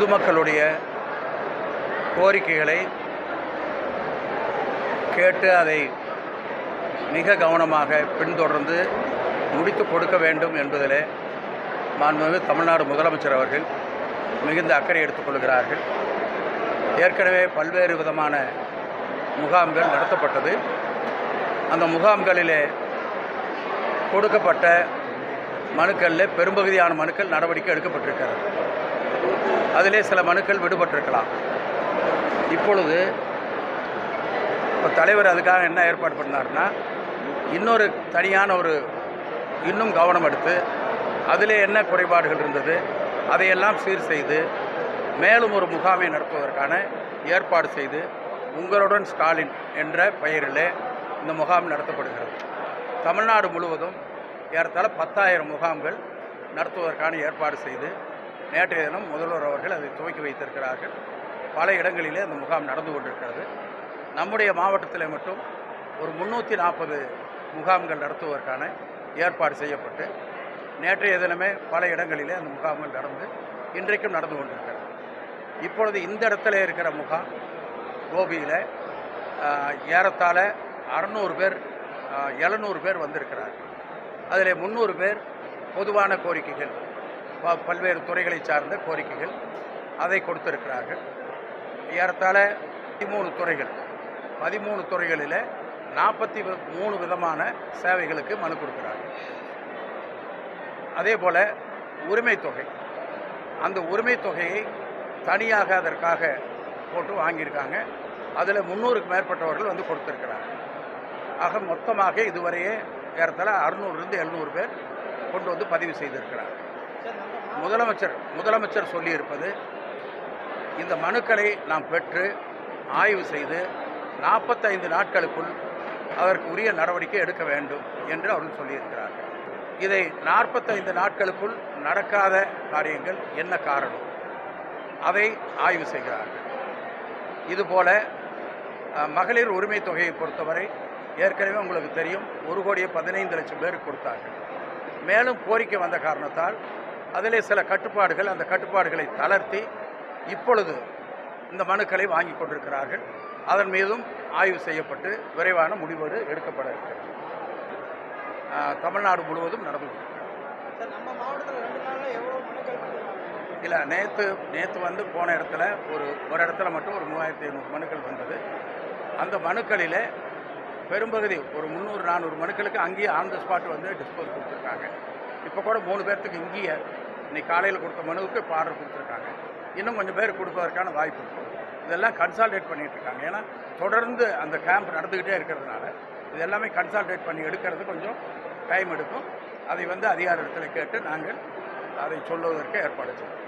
பொதுமக்களுடைய கோரிக்கைகளை கேட்டு அதை மிக கவனமாக பின்தொடர்ந்து முடித்து கொடுக்க வேண்டும் என்பதிலே மாண்புமிகு தமிழ்நாடு முதலமைச்சர் அவர்கள் மிகுந்த அக்கறை எடுத்துக்கொள்கிறார்கள் ஏற்கனவே பல்வேறு விதமான முகாம்கள் நடத்தப்பட்டது. அந்த முகாம்களிலே கொடுக்கப்பட்ட மனுக்களில் பெரும்பகுதியான மனுக்கள் நடவடிக்கை எடுக்கப்பட்டிருக்கிறது. அதிலே சில மனுக்கள் விடுபட்டிருக்கலாம். இப்பொழுது இப்போ தலைவர் அதுக்காக என்ன ஏற்பாடு பண்ணார்னா இன்னொரு தனியான ஒரு இன்னும் கவனம் எடுத்து அதிலே என்ன குறைபாடுகள் இருந்தது அதையெல்லாம் சீர் செய்து மேலும் ஒரு முகாமை நடத்துவதற்கான ஏற்பாடு செய்து உங்களுடன் ஸ்டாலின் என்ற பெயரிலே இந்த முகாம் நடத்தப்படுகிறது. தமிழ்நாடு முழுவதும் ஏறத்தாழ பத்தாயிரம் முகாம்கள் நடத்துவதற்கான ஏற்பாடு செய்து நேற்றைய தினம் முதல்வர் அவர்கள் அதை துவக்கி வைத்திருக்கிறார்கள். பல இடங்களிலே அந்த முகாம் நடந்து கொண்டிருக்கிறது. நம்முடைய மாவட்டத்தில் மட்டும் ஒரு முந்நூற்றி நாற்பது முகாம்கள் நடத்துவதற்கான ஏற்பாடு செய்யப்பட்டு நேற்றைய தினமே பல இடங்களிலே அந்த முகாம்கள் நடந்து இன்றைக்கும் நடந்து கொண்டிருக்கிறது. இப்பொழுது இந்த இடத்துல இருக்கிற முகாம் கோபியில் ஏறத்தாழ அறநூறு பேர் எழுநூறு பேர் வந்திருக்கிறார் அதில் முந்நூறு பேர் பொதுவான கோரிக்கைகள். பல்வேறு துறைகளை சார்ந்த கோரிக்கைகள் அதை கொடுத்திருக்கிறார்கள். ஏறத்தாழ பதிமூணு துறைகள். பதிமூணு துறைகளில் நாற்பத்தி மூணு விதமான சேவைகளுக்கு மனு கொடுக்குறாங்க அதே போல் உரிமை தொகை. அந்த உரிமை தொகையை தனியாக அதற்காக போட்டு வாங்கியிருக்காங்க. அதில் முந்நூறுக்கு மேற்பட்டவர்கள் வந்து கொடுத்துருக்கிறாங்க ஆக மொத்தமாக இதுவரையே ஏறத்தாழ அறுநூறுலேருந்து எழுநூறு பேர் கொண்டு வந்து பதிவு செய்திருக்கிறார் முதலமைச்சர் முதலமைச்சர் சொல்லியிருப்பது இந்த மனுக்களை நாம் பெற்று ஆய்வு செய்து நாற்பத்தைந்து நாட்களுக்குள் அதற்கு உரிய நடவடிக்கை எடுக்க வேண்டும் என்று அவர்கள் சொல்லியிருக்கிறார்கள். இதை நாற்பத்தைந்து நாட்களுக்குள் நடக்காத காரியங்கள் என்ன காரணம்? அதை ஆய்வு செய்கிறார்கள். இதுபோல மகளிர் உரிமை தொகையை பொறுத்தவரை ஏற்கனவே உங்களுக்கு தெரியும் ஒரு கோடியே பதினைந்து லட்சம் பேருக்கு கொடுத்தார்கள். மேலும் கோரிக்கை வந்த காரணத்தால் அதிலே சில கட்டுப்பாடுகள் அந்த கட்டுப்பாடுகளை தளர்த்தி இப்பொழுது இந்த மனுக்களை வாங்கி கொண்டிருக்கிறார்கள். அதன் மீதும் ஆய்வு செய்யப்பட்டு விரைவான முடிவு எடுக்கப்பட இருக்கிறது. தமிழ்நாடு முழுவதும் நடந்து இல்லை நேற்று நேற்று வந்து போன இடத்துல ஒரு ஒரு இடத்துல மட்டும் ஒரு மூவாயிரத்தி ஐநூறு மனுக்கள் வந்தது. அந்த மனுக்களில் பெரும்பகுதி ஒரு முந்நூறு நானூறு மனுக்களுக்கு அங்கேயே ஆன் த ஸ்பாட் வந்து டிஸ்போஸ் கொடுத்துருக்காங்க. இப்போ கூட மூணு பேர்த்துக்கு இங்கேயே இன்னைக்கு காலையில் கொடுத்த மனுவுக்கு இப்போ ஆர்டர் கொடுத்துருக்காங்க. இன்னும் கொஞ்சம் பேர் கொடுப்பதற்கான வாய்ப்பு இருக்கும் இதெல்லாம் கன்சால்டேட் பண்ணிட்டு இருக்காங்க. ஏன்னா தொடர்ந்து அந்த கேம்ப் நடந்துக்கிட்டே இருக்கிறதுனால இது எல்லாமே கன்சால்டேட் பண்ணி எடுக்கிறது கொஞ்சம் டைம் எடுக்கும். அதை வந்து அதிகார கேட்டு நாங்கள் அதை சொல்லுவதற்கு ஏற்பாடு செய்வோம்.